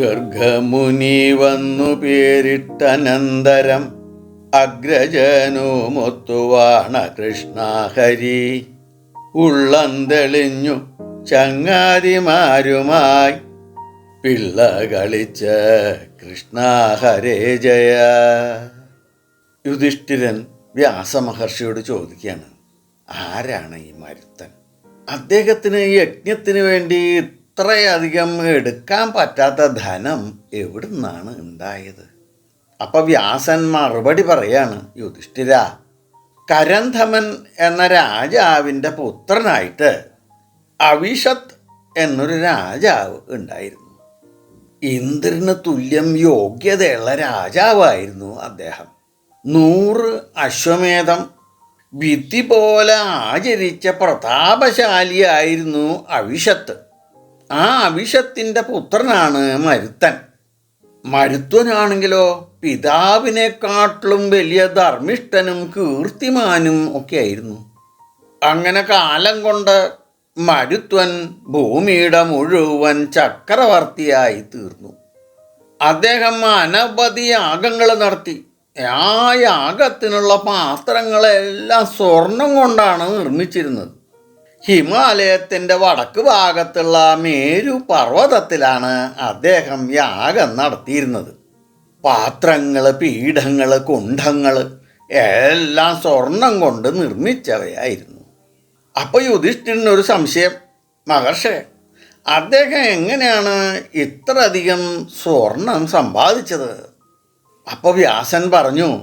ഗർഗമുനി വന്നു പേരിട്ടനന്തരം അഗ്രജനുമൊത്തുവാണ കൃഷ്ണഹരി. ഉള്ളം തെളിഞ്ഞു ചങ്ങാതിമാരുമായി പിള്ള കളിച്ച കൃഷ്ണാഹരേ ജയ. യുധിഷ്ഠിരൻ വ്യാസമഹർഷിയോട് ചോദിക്കുകയാണ് ആരാണ് ഈ മരുത്തൻ? അദ്ദേഹത്തിന് യജ്ഞത്തിന് വേണ്ടി ഇത്രയധികം എടുക്കാൻ പറ്റാത്ത ധനം എവിടുന്നാണ് ഉണ്ടായത്? അപ്പം വ്യാസൻ മറുപടി പറയാണ് യുധിഷ്ഠിര കരന്ധമൻ എന്ന രാജാവിന്റെ പുത്രനായിട്ട് അവിഷത്ത് എന്നൊരു രാജാവ് ഉണ്ടായിരുന്നു. ഇന്ദ്രന് തുല്യം യോഗ്യതയുള്ള രാജാവായിരുന്നു അദ്ദേഹം. നൂറ് അശ്വമേധം വിധി പോലെ ആചരിച്ച പ്രതാപശാലിയായിരുന്നു അവിഷത്ത് ആ അവിഷത്തിന്റെ പുത്രനാണ് മരുത്തൻ. മരുത്വനാണെങ്കിലോ പിതാവിനെക്കാട്ടിലും വലിയ ധർമ്മിഷ്ഠനും കീർത്തിമാനും ഒക്കെയായിരുന്നു. അങ്ങനെ കാലം കൊണ്ട് മരുത്വൻ ഭൂമിയുടെ മുഴുവൻ ചക്രവർത്തിയായി തീർന്നു. അദ്ദേഹം അനവധി യാഗങ്ങൾ നടത്തി. ആ യാഗത്തിനുള്ള പാത്രങ്ങളെല്ലാം സ്വർണം കൊണ്ടാണ് നിർമ്മിച്ചിരുന്നത്. ഹിമാലയത്തിന്റെ വടക്ക് ഭാഗത്തുള്ള മേരു പർവതത്തിലാണ് അദ്ദേഹം യാഗം നടത്തിയിരുന്നത്. പാത്രങ്ങൾ പീഠങ്ങൾ കുണ്ഠങ്ങൾ എല്ലാം സ്വർണം കൊണ്ട് നിർമ്മിച്ചവയായിരുന്നു. അപ്പോൾ യുധിഷ്ഠിരനൊരു സംശയം. മഹർഷേ അദ്ദേഹം എങ്ങനെയാണ് ഇത്രയധികം സ്വർണം സമ്പാദിച്ചത്? അപ്പോൾ വ്യാസൻ പറഞ്ഞു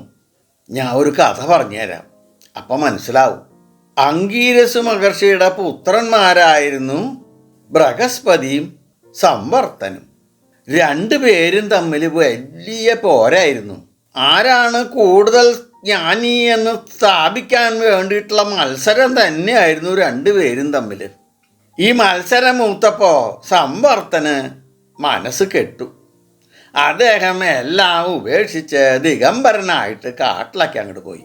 ഞാൻ ഒരു കഥ പറഞ്ഞുതരാം. അപ്പം മനസ്സിലാവും. അങ്കീരസ് മഹർഷിയുടെ പുത്രന്മാരായിരുന്നു ബൃഹസ്പതിയും സംവർത്തനും. രണ്ടുപേരും തമ്മിൽ വലിയ പോരായിരുന്നു. ആരാണ് കൂടുതൽ ജ്ഞാനി എന്ന് സ്ഥാപിക്കാൻ വേണ്ടിയിട്ടുള്ള മത്സരം തന്നെയായിരുന്നു രണ്ടുപേരും തമ്മിൽ. ഈ മത്സരം മൂത്തപ്പോൾ സംവർത്തന് മനസ്സ് കെട്ടു. അദ്ദേഹം എല്ലാം ഉപേക്ഷിച്ച് ദിഗംബരനായിട്ട് കാട്ടിലൊക്കെ അങ്ങോട്ട് പോയി.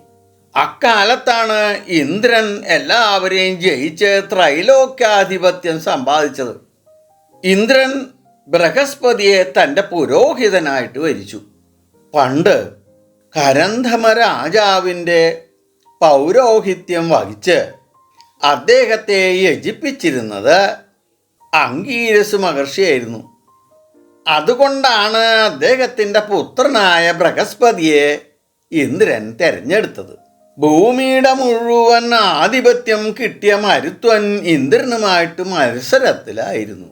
അക്കാലത്താണ് ഇന്ദ്രൻ എല്ലാവരെയും ജയിച്ച് ത്രൈലോക്യാധിപത്യം സമ്പാദിച്ചത്. ഇന്ദ്രൻ ബൃഹസ്പതിയെ തന്റെ പുരോഹിതനായിട്ട് വരിച്ചു. പണ്ട് കരന്ധമ രാജാവിന്റെ പൗരോഹിത്യം വഹിച്ച് അദ്ദേഹത്തെ യജിപ്പിച്ചിരുന്നത് അങ്കീരസ് മഹർഷിയായിരുന്നു. അതുകൊണ്ടാണ് അദ്ദേഹത്തിന്റെ പുത്രനായ ബൃഹസ്പതിയെ ഇന്ദ്രൻ തെരഞ്ഞെടുത്തത്. ഭൂമിയുടെ മുഴുവൻ ആധിപത്യം കിട്ടിയ മരുത്വൻ ഇന്ദ്രനുമായിട്ട് മത്സരത്തിലായിരുന്നു.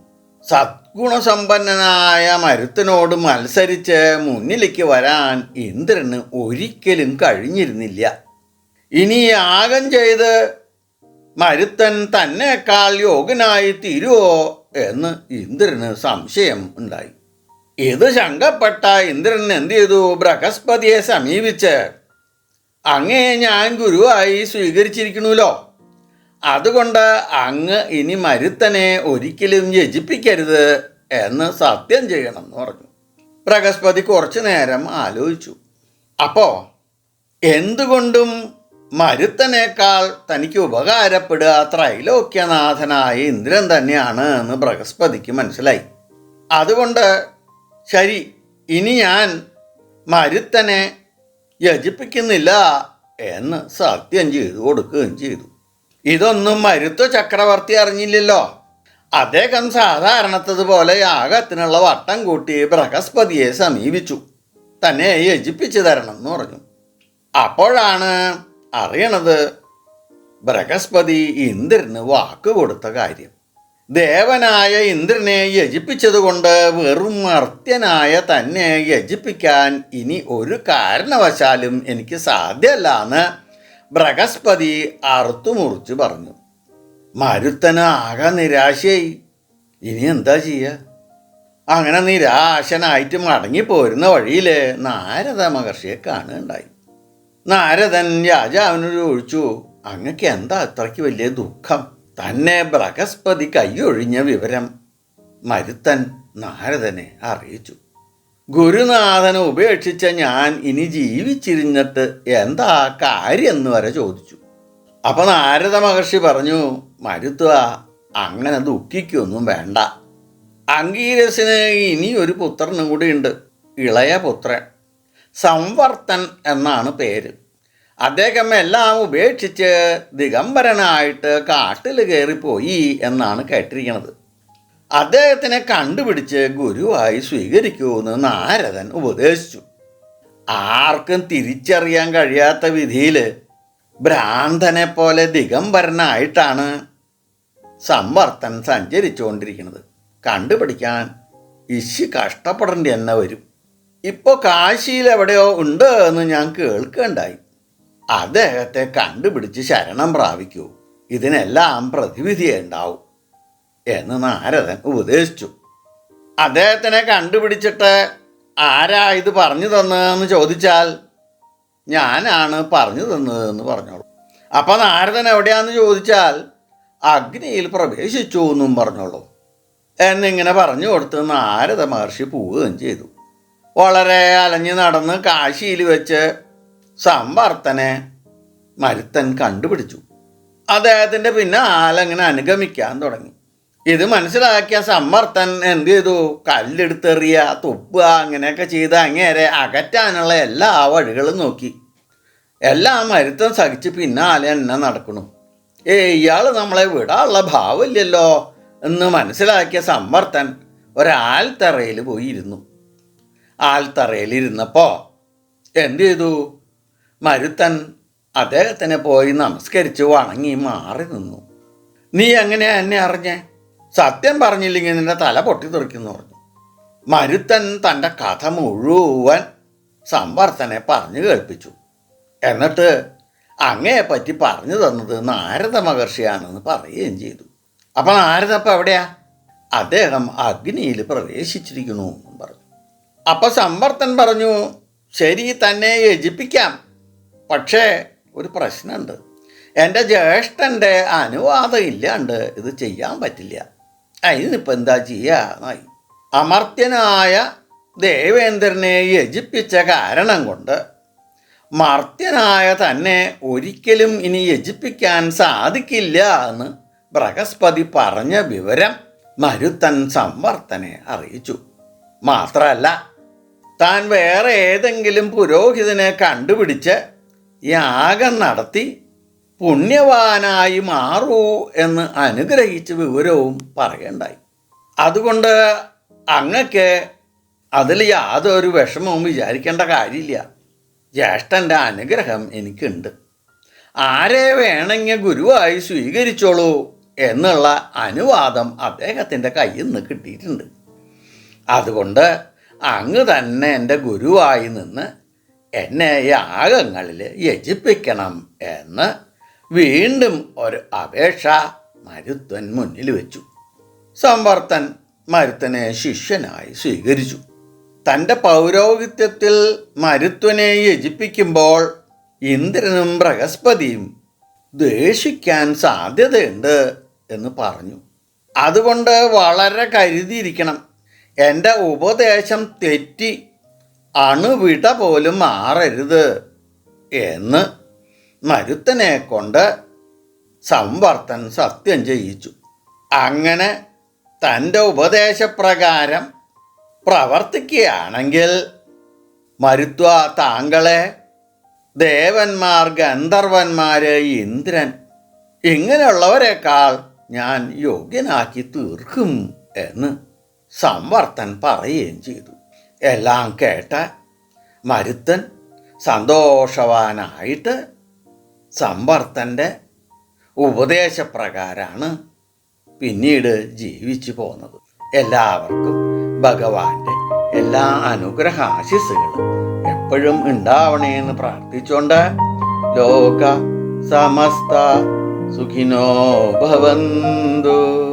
സദ്ഗുണസമ്പന്നനായ മരുത്തനോട് മത്സരിച്ച് മുന്നിലേക്ക് വരാൻ ഇന്ദ്രന് ഒരിക്കലും കഴിഞ്ഞിരുന്നില്ല. ഇനി യാഗം ചെയ്ത് മരുത്തൻ തന്നെക്കാൾ യോഗ്യനായി തീരുവോ എന്ന് ഇന്ദ്രന് സംശയം ഉണ്ടായി. ഇത് ശങ്കപ്പെട്ട ഇന്ദ്രൻ എന്ത് ചെയ്തു? ബൃഹസ്പതിയെ സമീപിച്ച് അങ്ങേ ഞാൻ ഗുരുവായി സ്വീകരിച്ചിരിക്കണമല്ലോ അതുകൊണ്ട് അങ്ങ് ഇനി മരുത്തനെ ഒരിക്കലും യജിപ്പിക്കരുത് എന്ന് സത്യം ചെയ്യണം എന്ന് പറഞ്ഞു. ബൃഹസ്പതി കുറച്ചു നേരം ആലോചിച്ചു. അപ്പോ എന്തുകൊണ്ടും മരുത്തനേക്കാൾ തനിക്ക് ഉപകാരപ്പെടുക ത്രൈലോക്യനാഥനായ ഇന്ദ്രൻ തന്നെയാണ് എന്ന് ബൃഹസ്പതിക്ക് മനസ്സിലായി. അതുകൊണ്ട് ശരി ഇനി ഞാൻ മരുത്തനെ യജിപ്പിക്കുന്നില്ല എന്ന് സത്യം ചെയ്തു കൊടുക്കുകയും ചെയ്തു. ഇതൊന്നും മരുത്വ ചക്രവർത്തി അറിഞ്ഞില്ലല്ലോ. അദ്ദേഹം സാധാരണത്തതുപോലെ യാഗത്തിനുള്ള വട്ടം കൂട്ടി ബൃഹസ്പതിയെ സമീപിച്ചു. തന്നെ യജിപ്പിച്ചു തരണം എന്ന് പറഞ്ഞു. അപ്പോഴാണ് അറിയണത് ബൃഹസ്പതി ഇന്ദ്രന് വാക്ക് കൊടുത്ത കാര്യം. ദേവനായ ഇന്ദ്രനെ യജിപ്പിച്ചതുകൊണ്ട് വെറും മർത്യനായ തന്നെ യജിപ്പിക്കാൻ ഇനി ഒരു കാരണവശാലും എനിക്ക് സാധ്യമല്ല എന്ന് ബൃഹസ്പതി അറുത്തുമുറിച്ച് പറഞ്ഞു. മരുത്തന് ആകെ നിരാശയായി. ഇനി എന്താ ചെയ്യുക അങ്ങനെ നിരാശനായിട്ട് മടങ്ങിപ്പോരുന്ന വഴിയിൽ നാരദ മഹർഷിയെ കാണുകയുണ്ടായി. നാരദൻ രാജാവിനോട് ചോദിച്ചു അങ്ങക്ക് എന്താ അത്രയ്ക്ക് വലിയ ദുഃഖം? തന്നെ ബൃഹസ്പതി കൈയൊഴിഞ്ഞ വിവരം മരുത്തൻ നാരദനെ അറിയിച്ചു. ഗുരുനാഥനെ ഉപേക്ഷിച്ച ഞാൻ ഇനി ജീവിച്ചിരുന്നിട്ട് എന്താ കാര്യം എന്ന് വരെ ചോദിച്ചു. അപ്പൊ നാരദ മഹർഷി പറഞ്ഞു മരുത്തുക അങ്ങനെ ദുഃഖിക്കൊന്നും വേണ്ട. അങ്കീരസിന് ഇനി ഒരു പുത്രനും കൂടി ഉണ്ട് ഇളയ പുത്രൻ. സംവർത്തൻ എന്നാണ് പേര്. അദ്ദേഹം എല്ലാം ഉപേക്ഷിച്ച് ദിഗംബരനായിട്ട് കാട്ടിൽ കയറിപ്പോയി എന്നാണ് കേട്ടിരിക്കുന്നത്. അദ്ദേഹത്തിനെ കണ്ടുപിടിച്ച് ഗുരുവായി സ്വീകരിക്കൂന്ന് നാരദൻ ഉപദേശിച്ചു. ആർക്കും തിരിച്ചറിയാൻ കഴിയാത്ത വിധിയിൽ ഭ്രാന്തനെ പോലെ ദിഗംബരനായിട്ടാണ് സംവർത്തൻ സഞ്ചരിച്ചുകൊണ്ടിരിക്കുന്നത്. കണ്ടുപിടിക്കാൻ ഇശി കഷ്ടപ്പെടേണ്ടി തന്നെ വരും. ഇപ്പോൾ കാശിയിൽ എവിടെയോ ഉണ്ട് എന്ന് ഞാൻ കേൾക്കുകണ്ടായി അദ്ദേഹത്തെ കണ്ടുപിടിച്ച് ശരണം പ്രാപിക്കൂ. ഇതിനെല്ലാം പ്രതിവിധിയുണ്ടാവും എന്ന് നാരദൻ ഉപദേശിച്ചു. അദ്ദേഹത്തിനെ കണ്ടുപിടിച്ചിട്ട് ആരാ ഇത് പറഞ്ഞു തന്നതെന്ന് ചോദിച്ചാൽ ഞാനാണ് പറഞ്ഞു തന്നതെന്ന് പറഞ്ഞോളൂ. അപ്പം നാരദൻ എവിടെയാണെന്ന് ചോദിച്ചാൽ അഗ്നിയിൽ പ്രവേശിച്ചു എന്നും പറഞ്ഞോളൂ എന്നിങ്ങനെ പറഞ്ഞു കൊടുത്ത് നാരദ മഹർഷി പോവുകയും ചെയ്തു. വളരെ അലഞ്ഞു നടന്ന് കാശിയിൽ വെച്ച് സമ്പർത്തനെ മരുത്തൻ കണ്ടുപിടിച്ചു. അദ്ദേഹത്തിന്റെ പിന്നെ ആലങ്ങനെ അനുഗമിക്കാൻ തുടങ്ങി. ഇത് മനസ്സിലാക്കിയ സമ്മർത്തൻ എന്ത് ചെയ്തു? കല്ലെടുത്തെറിയ തുപ്പുക അങ്ങനെയൊക്കെ ചെയ്ത് അങ്ങേരെ അകറ്റാനുള്ള എല്ലാ വഴികളും നോക്കി. എല്ലാം മരുത്തം സഹിച്ച് പിന്നാലെ എന്നെ നടക്കണു ഏ ഇയാൾ നമ്മളെ വിടാനുള്ള ഭാവമില്ലല്ലോ എന്ന് മനസ്സിലാക്കിയ സമ്മർത്തൻ ഒരാൽത്തറയിൽ പോയി ഇരുന്നു. ഇരുന്നപ്പോൾ എന്ത് ചെയ്തു? മരുത്തൻ അദ്ദേഹത്തിനെ പോയി നമസ്കരിച്ച് വണങ്ങി മാറി നിന്നു. നീ എങ്ങനെയാ എന്നെ അറിഞ്ഞേ? സത്യം പറഞ്ഞില്ലെങ്കിൽ നിന്റെ തല പൊട്ടിത്തെറിക്കുന്നു പറഞ്ഞു. മരുത്തൻ തന്റെ കഥ മുഴുവൻ സംവർത്തനെ പറഞ്ഞു കേൾപ്പിച്ചു. എന്നിട്ട് അങ്ങയെപ്പറ്റി പറഞ്ഞു തന്നത് നാരദ മഹർഷിയാണെന്ന് പറയുകയും ചെയ്തു. അപ്പോൾ നാരദ അപ്പം എവിടെയാ? അദ്ദേഹം അഗ്നിയിൽ പ്രവേശിച്ചിരിക്കുന്നു എന്നും പറഞ്ഞു. അപ്പം സംവർത്തൻ പറഞ്ഞു ശരി തന്നെ യജിപ്പിക്കാം പക്ഷേ ഒരു പ്രശ്നമുണ്ട്. എന്റെ ജ്യേഷ്ഠന്റെ അനുവാദം ഇല്ലാണ്ട് ഇത് ചെയ്യാൻ പറ്റില്ല. അതിനിപ്പോൾ എന്താ ചെയ്യാന്നായി അമർത്യനായ ദേവേന്ദ്രനെ യജിപ്പിച്ച കാരണം കൊണ്ട് മർത്യനായ തന്നെ ഒരിക്കലും ഇനി യജിപ്പിക്കാൻ സാധിക്കില്ല എന്ന് ബൃഹസ്പതി പറഞ്ഞ വിവരം മരുത്തൻ സംവർത്തനെ അറിയിച്ചു. മാത്രമല്ല താൻ വേറെ ഏതെങ്കിലും പുരോഹിതനെ കണ്ടുപിടിച്ച് യാഗം നടത്തി പുണ്യവാനായി മാറൂ എന്ന് അനുഗ്രഹിച്ച വിവരവും പറയണ്ടായി. അതുകൊണ്ട് അങ്ങക്ക് അതിൽ യാതൊരു വിഷമവും വിചാരിക്കേണ്ട കാര്യമില്ല. ജ്യേഷ്ഠന്റെ അനുഗ്രഹം എനിക്കുണ്ട്. ആരെ വേണമെങ്കിൽ ഗുരുവായി സ്വീകരിച്ചോളൂ എന്നുള്ള അനുവാദം അദ്ദേഹത്തിന്റെ കയ്യിൽ നിന്ന് കിട്ടിയിട്ടുണ്ട്. അതുകൊണ്ട് അങ്ങ് തന്നെ എന്റെ ഗുരുവായി നിന്ന് എന്നെ യാഗങ്ങളിൽ യജിപ്പിക്കണം എന്ന് വീണ്ടും ഒരു അപേക്ഷ മരുത്തൻ മുന്നിൽ വെച്ചു. സംവർത്തൻ മരുത്തനെ ശിഷ്യനായി സ്വീകരിച്ചു. തന്റെ പൗരോഹിത്യത്തിൽ മരുത്വനെ യജിപ്പിക്കുമ്പോൾ ഇന്ദ്രനും ബൃഹസ്പതിയും ദേഷിക്കാൻ സാധ്യതയുണ്ട് എന്ന് പറഞ്ഞു. അതുകൊണ്ട് വളരെ കരുതിയിരിക്കണം. എന്റെ ഉപദേശം തെറ്റി അണുവിട പോലും മാറരുത് എന്ന് മരുത്തനെ കൊണ്ട് സംവർത്തൻ സത്യം ചെയ്യിച്ചു. അങ്ങനെ തന്റെ ഉപദേശപ്രകാരം പ്രവർത്തിക്കുകയാണെങ്കിൽ മരുത്വ താങ്കളെ ദേവന്മാർ ഗന്ധർവന്മാർ ഇന്ദ്രൻ ഇങ്ങനെയുള്ളവരെക്കാൾ ഞാൻ യോഗ്യനാക്കി തീർക്കും എന്ന് സംവർത്തൻ പറയുകയും ചെയ്തു. എല്ലാം കേട്ട മരുത്തൻ സന്തോഷവാനായിട്ട് സമ്പർത്തന്റെ ഉപദേശപ്രകാരമാണ് പിന്നീട് ജീവിച്ചു പോന്നത്. എല്ലാവർക്കും ഭഗവാന്റെ എല്ലാ അനുഗ്രഹ ആശിസുകളും എപ്പോഴും ഉണ്ടാവണേന്ന് പ്രാർത്ഥിച്ചുകൊണ്ട് ലോക സമസ്ത സുഖിനോ ഭവന്തു.